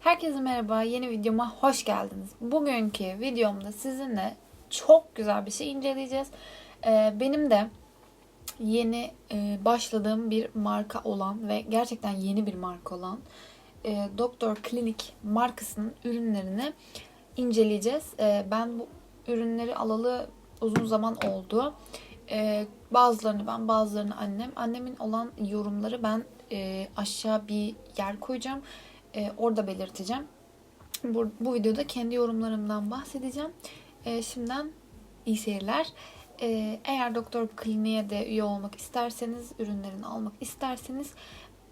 Herkese merhaba, yeni videoma hoş geldiniz. Bugünkü videomda sizinle çok güzel bir şey inceleyeceğiz. Ee, benim de yeni e, başladığım bir marka olan ve gerçekten yeni bir marka olan e, Doktor Klinik markasının ürünlerini inceleyeceğiz. E, ben bu ürünleri alalı uzun zaman oldu. E, bazılarını ben, bazılarını annem. Annemin olan yorumları ben e, aşağı bir yer koyacağım. E, orada belirteceğim. Bu, bu videoda kendi yorumlarımdan bahsedeceğim. E, şimdiden iyi seyirler. E, eğer Doktor Kliniğe de üye olmak isterseniz, ürünlerini almak isterseniz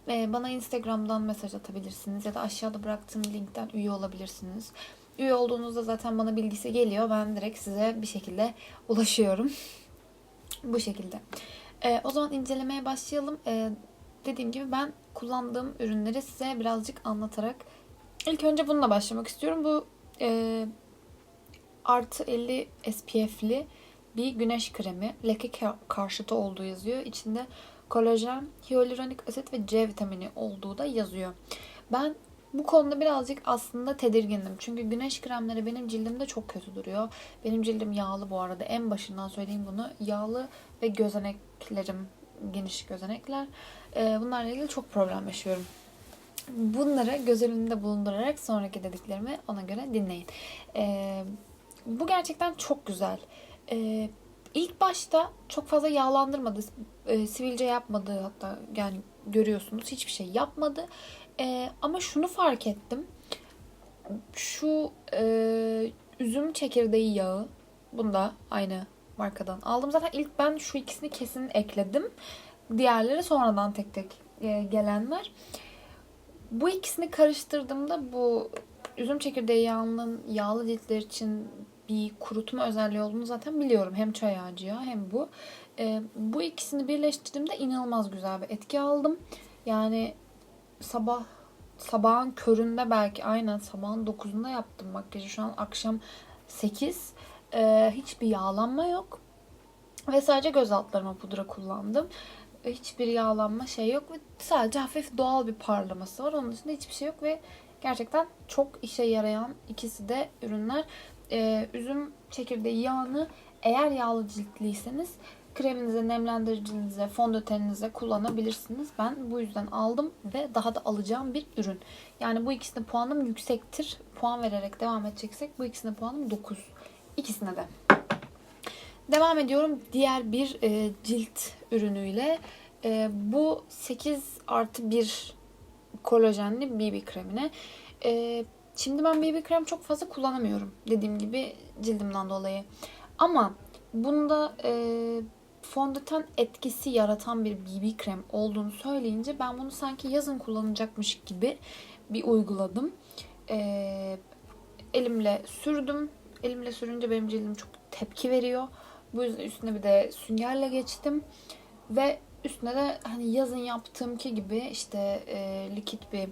e, bana Instagram'dan mesaj atabilirsiniz ya da aşağıda bıraktığım linkten üye olabilirsiniz. Üye olduğunuzda zaten bana bilgisi geliyor. Ben direkt size bir şekilde ulaşıyorum. Bu şekilde. E, o zaman incelemeye başlayalım. E, dediğim gibi ben kullandığım ürünleri size birazcık anlatarak ilk önce bununla başlamak istiyorum. Bu e, artı 50 SPF'li bir güneş kremi. Leke ka- karşıtı olduğu yazıyor. İçinde kolajen, hyaluronik asit ve C vitamini olduğu da yazıyor. Ben bu konuda birazcık aslında tedirgindim. Çünkü güneş kremleri benim cildimde çok kötü duruyor. Benim cildim yağlı bu arada. En başından söyleyeyim bunu. Yağlı ve gözeneklerim geniş gözenekler. Ee, bunlarla ilgili çok problem yaşıyorum. Bunları göz önünde bulundurarak sonraki dediklerimi ona göre dinleyin. Ee, bu gerçekten çok güzel. Ee, ilk başta çok fazla yağlandırmadı. E, sivilce yapmadı hatta yani görüyorsunuz hiçbir şey yapmadı. Ee, ama şunu fark ettim. Şu e, üzüm çekirdeği yağı bunda aynı markadan aldım. Zaten ilk ben şu ikisini kesin ekledim. Diğerleri sonradan tek tek e, gelenler. Bu ikisini karıştırdığımda bu üzüm çekirdeği yağının yağlı ciltler için bir kurutma özelliği olduğunu zaten biliyorum. Hem çay ağacı yağı hem bu. E, bu ikisini birleştirdiğimde inanılmaz güzel bir etki aldım. Yani sabah sabahın köründe belki aynen sabahın 9'unda yaptım makyajı. Şu an akşam 8. E, hiçbir yağlanma yok. Ve sadece göz altlarıma pudra kullandım. Hiçbir yağlanma şey yok ve sadece hafif doğal bir parlaması var. Onun dışında hiçbir şey yok ve gerçekten çok işe yarayan ikisi de ürünler. Ee, üzüm çekirdeği yağını eğer yağlı ciltliyseniz kreminize, nemlendiricinize, fondöteninize kullanabilirsiniz. Ben bu yüzden aldım ve daha da alacağım bir ürün. Yani bu ikisine puanım yüksektir. Puan vererek devam edeceksek bu ikisine puanım 9. İkisine de. Devam ediyorum diğer bir e, cilt ürünüyle. E, bu 8 artı 1 kolajenli BB kremine. E, şimdi ben BB krem çok fazla kullanamıyorum. Dediğim gibi cildimden dolayı. Ama bunda e, fondöten etkisi yaratan bir BB krem olduğunu söyleyince ben bunu sanki yazın kullanacakmış gibi bir uyguladım. E, elimle sürdüm. Elimle sürünce benim cildim çok tepki veriyor. Bu yüzden üstüne bir de süngerle geçtim. Ve üstüne de hani yazın yaptığımki gibi işte e, likit bir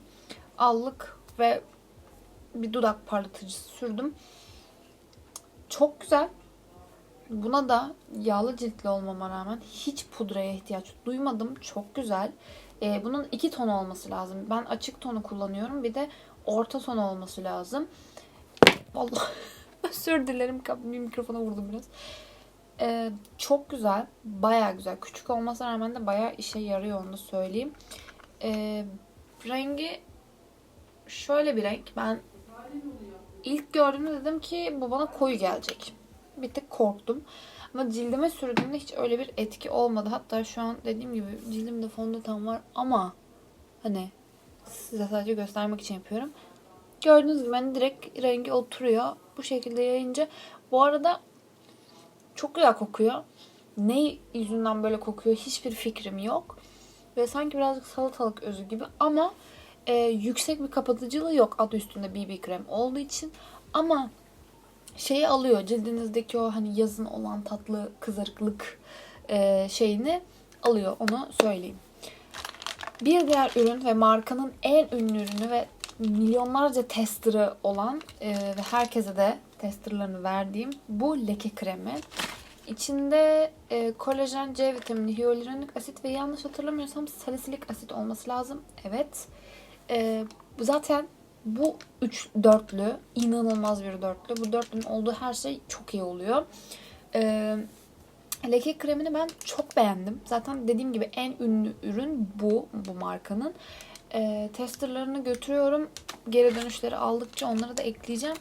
allık ve bir dudak parlatıcısı sürdüm. Çok güzel. Buna da yağlı ciltli olmama rağmen hiç pudraya ihtiyaç duymadım. Çok güzel. E, bunun iki ton olması lazım. Ben açık tonu kullanıyorum. Bir de orta ton olması lazım. Allah özür dilerim. Bir mikrofona vurdum biraz. Ee, çok güzel. Baya güzel. Küçük olmasına rağmen de baya işe yarıyor onu söyleyeyim. Ee, rengi şöyle bir renk. Ben ilk gördüğümde dedim ki bu bana koyu gelecek. Bir tık korktum. Ama cildime sürdüğümde hiç öyle bir etki olmadı. Hatta şu an dediğim gibi cildimde fondöten var ama hani size sadece göstermek için yapıyorum. Gördüğünüz gibi hani direkt rengi oturuyor. Bu şekilde yayınca. Bu arada çok güzel kokuyor. Ne yüzünden böyle kokuyor hiçbir fikrim yok. Ve sanki birazcık salatalık özü gibi ama e, yüksek bir kapatıcılığı yok adı üstünde BB krem olduğu için. Ama şeyi alıyor cildinizdeki o hani yazın olan tatlı kızarıklık e, şeyini alıyor onu söyleyeyim. Bir diğer ürün ve markanın en ünlü ürünü ve milyonlarca tester'ı olan e, ve herkese de testerlarını verdiğim bu leke kremi. içinde e, kolajen, C vitamini, hyaluronik asit ve yanlış hatırlamıyorsam salisilik asit olması lazım. Evet. E, zaten bu üç dörtlü inanılmaz bir dörtlü. Bu dörtlünün olduğu her şey çok iyi oluyor. E, leke kremini ben çok beğendim. Zaten dediğim gibi en ünlü ürün bu bu markanın. E, testerlarını götürüyorum. Geri dönüşleri aldıkça onları da ekleyeceğim.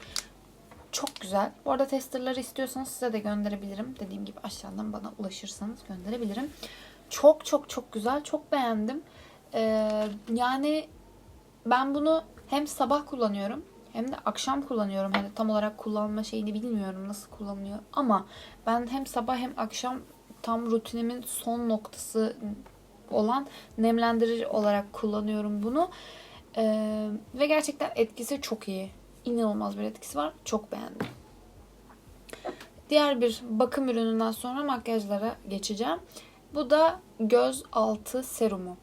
Çok güzel. Bu arada testerları istiyorsanız size de gönderebilirim. Dediğim gibi aşağıdan bana ulaşırsanız gönderebilirim. Çok çok çok güzel. Çok beğendim. Ee, yani ben bunu hem sabah kullanıyorum hem de akşam kullanıyorum. Hani tam olarak kullanma şeyini bilmiyorum nasıl kullanılıyor. Ama ben hem sabah hem akşam tam rutinimin son noktası olan nemlendirici olarak kullanıyorum bunu. Ee, ve gerçekten etkisi çok iyi. İnanılmaz bir etkisi var. Çok beğendim. Diğer bir bakım ürününden sonra makyajlara geçeceğim. Bu da göz altı serumu.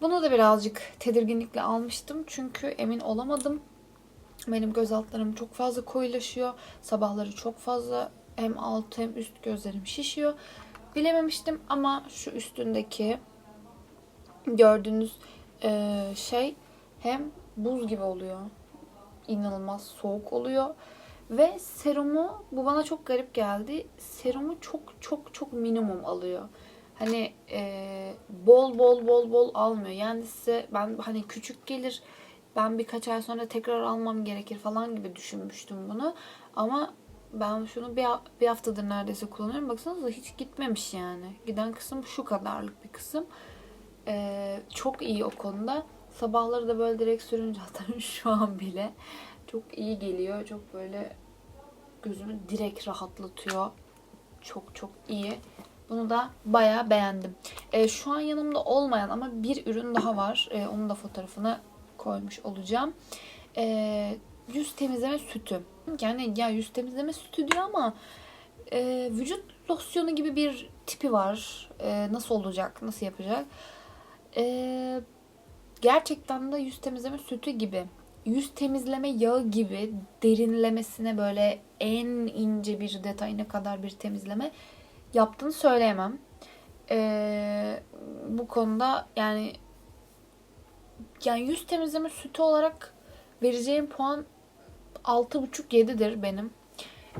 Bunu da birazcık tedirginlikle almıştım. Çünkü emin olamadım. Benim göz altlarım çok fazla koyulaşıyor. Sabahları çok fazla hem alt hem üst gözlerim şişiyor. Bilememiştim ama şu üstündeki gördüğünüz e, şey hem buz gibi oluyor. İnanılmaz soğuk oluyor. Ve serumu bu bana çok garip geldi. Serumu çok çok çok minimum alıyor. Hani e, bol bol bol bol almıyor. Yani size ben hani küçük gelir ben birkaç ay sonra tekrar almam gerekir falan gibi düşünmüştüm bunu. Ama ben şunu bir, bir haftadır neredeyse kullanıyorum. Baksanıza hiç gitmemiş yani. Giden kısım şu kadarlık bir kısım. Ee, çok iyi o konuda. Sabahları da böyle direkt sürünce hatta şu an bile çok iyi geliyor. Çok böyle gözümü direkt rahatlatıyor. Çok çok iyi. Bunu da bayağı beğendim. Ee, şu an yanımda olmayan ama bir ürün daha var. Ee, onun da fotoğrafını koymuş olacağım. Ee, yüz temizleme sütü. Yani ya yüz temizleme sütü diyor ama e, vücut losyonu gibi bir tipi var. E, nasıl olacak, nasıl yapacak? E, gerçekten de yüz temizleme sütü gibi. Yüz temizleme yağı gibi derinlemesine böyle en ince bir detayına kadar bir temizleme yaptığını söyleyemem. E, bu konuda yani yani yüz temizleme sütü olarak vereceğim puan 6,5-7'dir benim.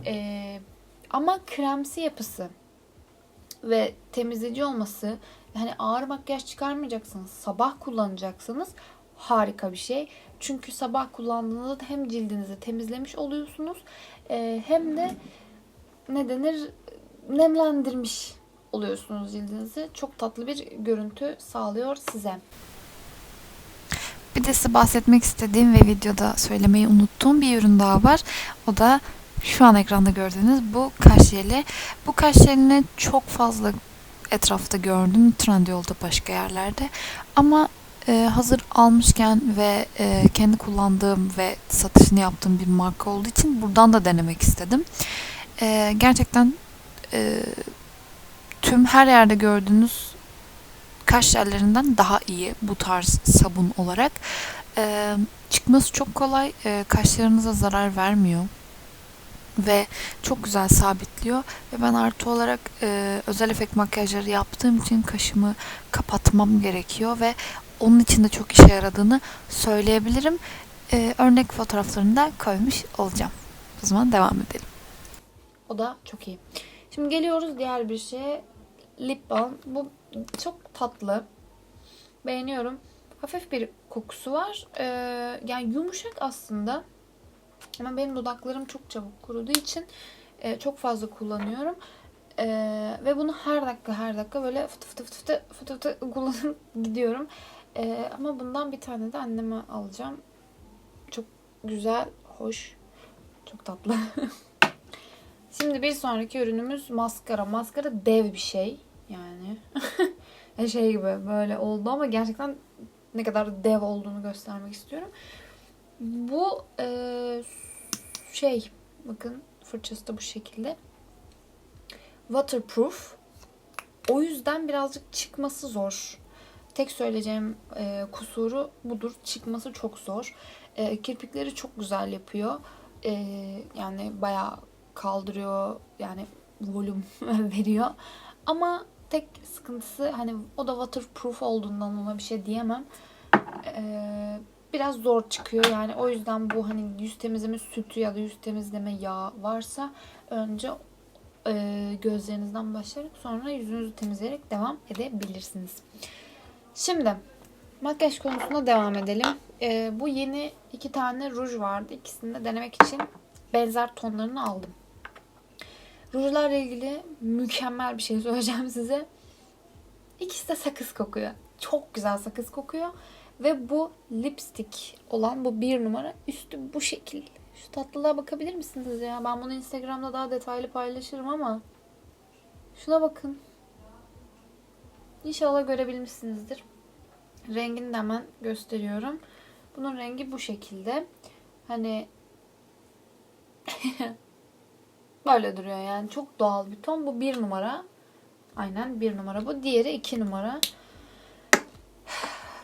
Ee, ama kremsi yapısı ve temizleyici olması yani ağır makyaj çıkarmayacaksınız. Sabah kullanacaksınız. Harika bir şey. Çünkü sabah kullandığınızda hem cildinizi temizlemiş oluyorsunuz e, hem de ne denir nemlendirmiş oluyorsunuz cildinizi. Çok tatlı bir görüntü sağlıyor size. Bir de size bahsetmek istediğim ve videoda söylemeyi unuttuğum bir ürün daha var. O da şu an ekranda gördüğünüz bu kaş jeli. Bu kaş jelini çok fazla etrafta gördüm. Trendyol'da başka yerlerde. Ama e, hazır almışken ve e, kendi kullandığım ve satışını yaptığım bir marka olduğu için buradan da denemek istedim. E, gerçekten e, tüm her yerde gördüğünüz kaş jellerinden daha iyi bu tarz sabun olarak. E, çıkması çok kolay. E, kaşlarınıza zarar vermiyor. Ve çok güzel sabitliyor. Ve ben artı olarak e, özel efekt makyajları yaptığım için kaşımı kapatmam gerekiyor. Ve onun için de çok işe yaradığını söyleyebilirim. E, örnek fotoğraflarını da koymuş olacağım. O zaman devam edelim. O da çok iyi. Şimdi geliyoruz diğer bir şeye. Lip balm. Bu çok tatlı. Beğeniyorum. Hafif bir kokusu var. Ee, yani yumuşak aslında. Ama benim dudaklarım çok çabuk kuruduğu için e, çok fazla kullanıyorum. E, ve bunu her dakika her dakika böyle fıtı fıtı fıtı fıtı fıtı fıtı kullanıp gidiyorum. E, ama bundan bir tane de anneme alacağım. Çok güzel, hoş, çok tatlı. Şimdi bir sonraki ürünümüz maskara. Maskara dev bir şey yani. şey gibi böyle oldu ama gerçekten ne kadar dev olduğunu göstermek istiyorum. Bu e, şey bakın fırçası da bu şekilde. Waterproof. O yüzden birazcık çıkması zor. Tek söyleyeceğim e, kusuru budur. Çıkması çok zor. E, kirpikleri çok güzel yapıyor. E, yani bayağı kaldırıyor. Yani volüm veriyor. Ama tek sıkıntısı hani o da waterproof olduğundan ona bir şey diyemem. Ee, biraz zor çıkıyor yani o yüzden bu hani yüz temizleme sütü ya da yüz temizleme yağı varsa önce e, gözlerinizden başlayarak sonra yüzünüzü temizleyerek devam edebilirsiniz. Şimdi makyaj konusuna devam edelim. Ee, bu yeni iki tane ruj vardı. İkisini de denemek için benzer tonlarını aldım. Rujlarla ilgili mükemmel bir şey söyleyeceğim size. İkisi de sakız kokuyor. Çok güzel sakız kokuyor. Ve bu lipstick olan bu bir numara üstü bu şekil. Şu tatlılığa bakabilir misiniz ya? Ben bunu Instagram'da daha detaylı paylaşırım ama şuna bakın. İnşallah görebilmişsinizdir. Rengini de hemen gösteriyorum. Bunun rengi bu şekilde. Hani böyle duruyor yani. Çok doğal bir ton. Bu bir numara. Aynen bir numara bu. Diğeri iki numara.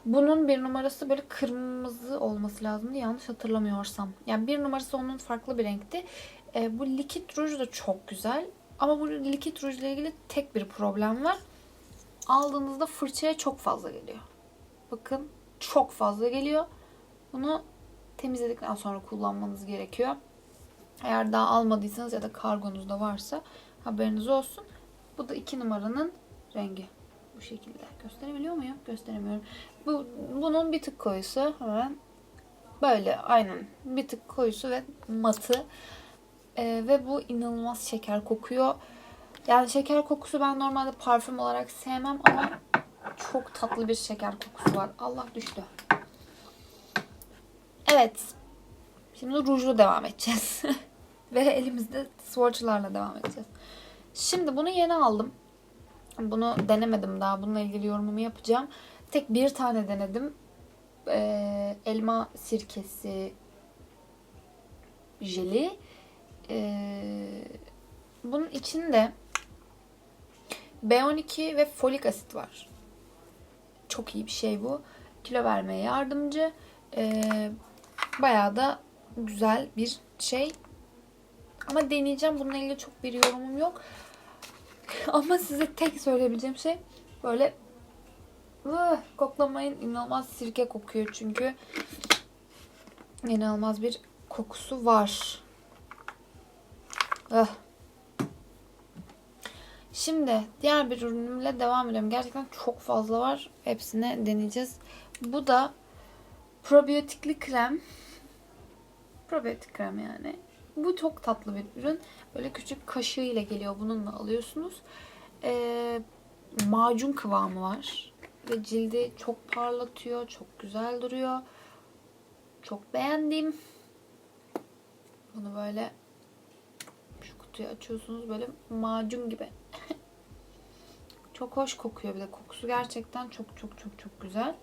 Bunun bir numarası böyle kırmızı olması lazımdı yanlış hatırlamıyorsam. Yani bir numarası onun farklı bir renkti. E, bu likit ruj da çok güzel. Ama bu likit ruj ile ilgili tek bir problem var. Aldığınızda fırçaya çok fazla geliyor. Bakın çok fazla geliyor. Bunu temizledikten sonra kullanmanız gerekiyor. Eğer daha almadıysanız ya da kargonuzda varsa haberiniz olsun. Bu da iki numaranın rengi. Bu şekilde. Gösterebiliyor muyum? Gösteremiyorum. Bu, bunun bir tık koyusu hemen böyle aynen bir tık koyusu ve matı. Ee, ve bu inanılmaz şeker kokuyor. Yani şeker kokusu ben normalde parfüm olarak sevmem ama çok tatlı bir şeker kokusu var. Allah düştü. Evet. Şimdi rujlu devam edeceğiz. Ve elimizde swatchlarla devam edeceğiz. Şimdi bunu yeni aldım. Bunu denemedim daha. Bununla ilgili yorumumu yapacağım. Tek bir tane denedim. Ee, elma sirkesi jeli. Ee, bunun içinde B12 ve folik asit var. Çok iyi bir şey bu. Kilo vermeye yardımcı. Ee, bayağı da güzel bir şey. Ama deneyeceğim. Bununla ilgili çok bir yorumum yok. Ama size tek söyleyebileceğim şey böyle ıh, koklamayın. inanılmaz sirke kokuyor çünkü. İnanılmaz bir kokusu var. Ah. Şimdi diğer bir ürünümle devam ediyorum. Gerçekten çok fazla var. Hepsini deneyeceğiz. Bu da probiyotikli krem. Probiyotik krem yani. Bu çok tatlı bir ürün. Böyle küçük kaşığı ile geliyor. Bununla alıyorsunuz. Ee, macun kıvamı var. Ve cildi çok parlatıyor. Çok güzel duruyor. Çok beğendim. Bunu böyle şu kutuyu açıyorsunuz. Böyle macun gibi. çok hoş kokuyor bir de. Kokusu gerçekten çok çok çok çok güzel.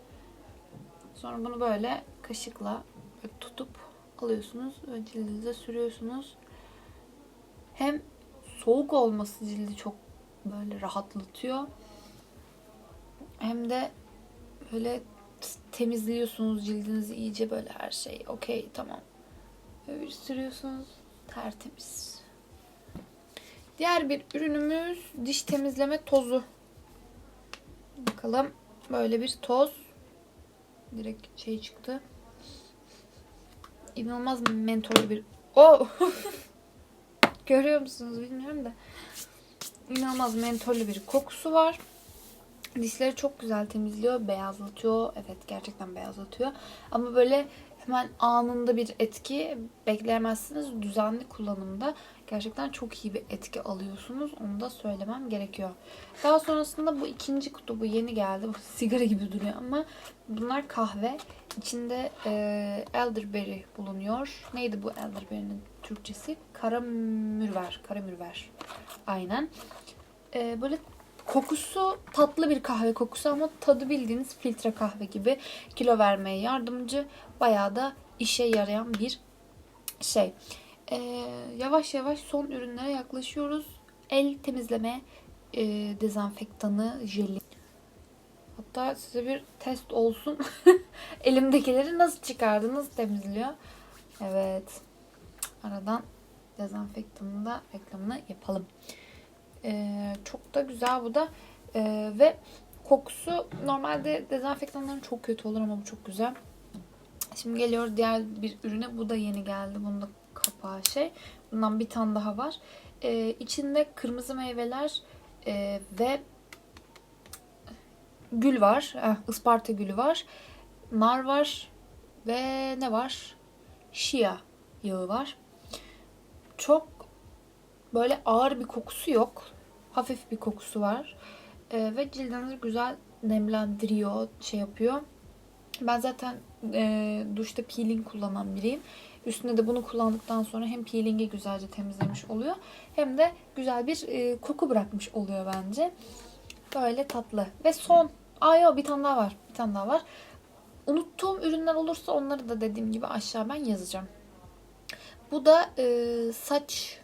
Sonra bunu böyle kaşıkla böyle tutup alıyorsunuz cildinize sürüyorsunuz. Hem soğuk olması cildi çok böyle rahatlatıyor. Hem de böyle temizliyorsunuz cildinizi iyice böyle her şey. Okey tamam. Böyle sürüyorsunuz. Tertemiz. Diğer bir ürünümüz diş temizleme tozu. Bakalım böyle bir toz. Direkt şey çıktı. İnanılmaz mentollü bir... Oh! Görüyor musunuz bilmiyorum da. İnanılmaz mentollü bir kokusu var. Dişleri çok güzel temizliyor, beyazlatıyor. Evet gerçekten beyazlatıyor. Ama böyle hemen anında bir etki bekleyemezsiniz. Düzenli kullanımda gerçekten çok iyi bir etki alıyorsunuz. Onu da söylemem gerekiyor. Daha sonrasında bu ikinci kutu bu yeni geldi. Bu sigara gibi duruyor ama bunlar kahve. İçinde e, elderberry bulunuyor. Neydi bu elderberry'nin Türkçesi? Karamürver. Karamürver. Aynen. E, böyle kokusu tatlı bir kahve kokusu ama tadı bildiğiniz filtre kahve gibi kilo vermeye yardımcı. Bayağı da işe yarayan bir şey. E, yavaş yavaş son ürünlere yaklaşıyoruz. El temizleme e, dezenfektanı jeli. Hatta size bir test olsun. Elimdekileri nasıl çıkardı, nasıl temizliyor? Evet. Aradan dezenfektanın da reklamını yapalım. Ee, çok da güzel bu da. Ee, ve kokusu normalde dezenfektanların çok kötü olur ama bu çok güzel. Şimdi geliyoruz diğer bir ürüne. Bu da yeni geldi. Bunun da kapağı şey. Bundan bir tane daha var. Ee, içinde kırmızı meyveler e, ve gül var. Eh, Isparta gülü var. Nar var. Ve ne var? Şia yağı var. Çok böyle ağır bir kokusu yok. Hafif bir kokusu var. Ee, ve cildinizi güzel nemlendiriyor, şey yapıyor. Ben zaten e, duşta peeling kullanan biriyim. Üstüne de bunu kullandıktan sonra hem peelingi güzelce temizlemiş oluyor. Hem de güzel bir e, koku bırakmış oluyor bence. Böyle tatlı. Ve son. Aa yok bir tane daha var. Bir tane daha var. Unuttuğum ürünler olursa onları da dediğim gibi aşağı ben yazacağım. Bu da e, saç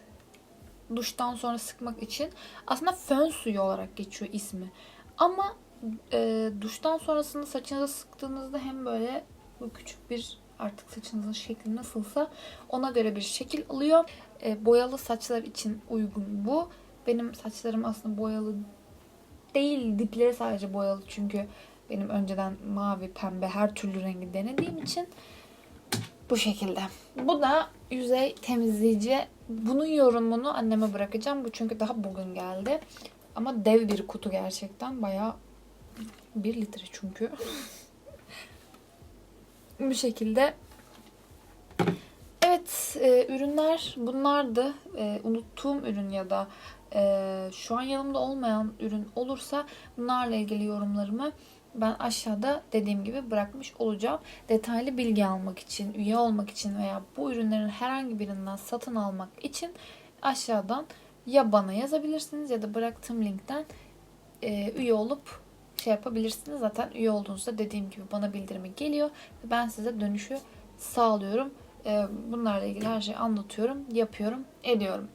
duştan sonra sıkmak için aslında fön suyu olarak geçiyor ismi. Ama e, duştan sonrasında saçınıza sıktığınızda hem böyle bu küçük bir artık saçınızın şekli nasılsa ona göre bir şekil alıyor. E, boyalı saçlar için uygun bu. Benim saçlarım aslında boyalı değil. Dipleri sadece boyalı çünkü benim önceden mavi, pembe her türlü rengi denediğim için bu şekilde. Bu da yüzey temizleyici. Bunun yorumunu anneme bırakacağım. Bu çünkü daha bugün geldi. Ama dev bir kutu gerçekten. Bayağı bir litre çünkü. bu şekilde. Evet, e, ürünler bunlardı. E, unuttuğum ürün ya da e, şu an yanımda olmayan ürün olursa bunlarla ilgili yorumlarımı ben aşağıda dediğim gibi bırakmış olacağım. Detaylı bilgi almak için, üye olmak için veya bu ürünlerin herhangi birinden satın almak için aşağıdan ya bana yazabilirsiniz ya da bıraktığım linkten e, üye olup şey yapabilirsiniz. Zaten üye olduğunuzda dediğim gibi bana bildirimi geliyor ve ben size dönüşü sağlıyorum. E, bunlarla ilgili her şeyi anlatıyorum, yapıyorum, ediyorum.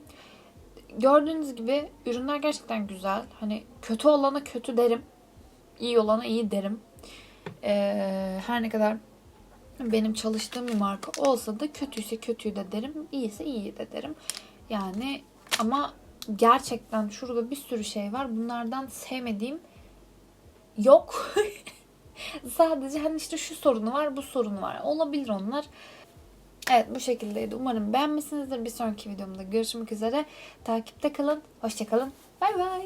Gördüğünüz gibi ürünler gerçekten güzel. Hani kötü olana kötü derim. iyi olana iyi derim. Ee, her ne kadar benim çalıştığım bir marka olsa da kötüyse kötüyü de derim. iyiyse iyi de derim. Yani ama gerçekten şurada bir sürü şey var. Bunlardan sevmediğim yok. Sadece hani işte şu sorunu var, bu sorunu var. Olabilir onlar. Evet bu şekildeydi. Umarım beğenmişsinizdir. Bir sonraki videomda görüşmek üzere. Takipte kalın. Hoşçakalın. Bay bay.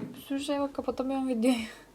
Bir sürü şey var kapatamıyorum videoyu.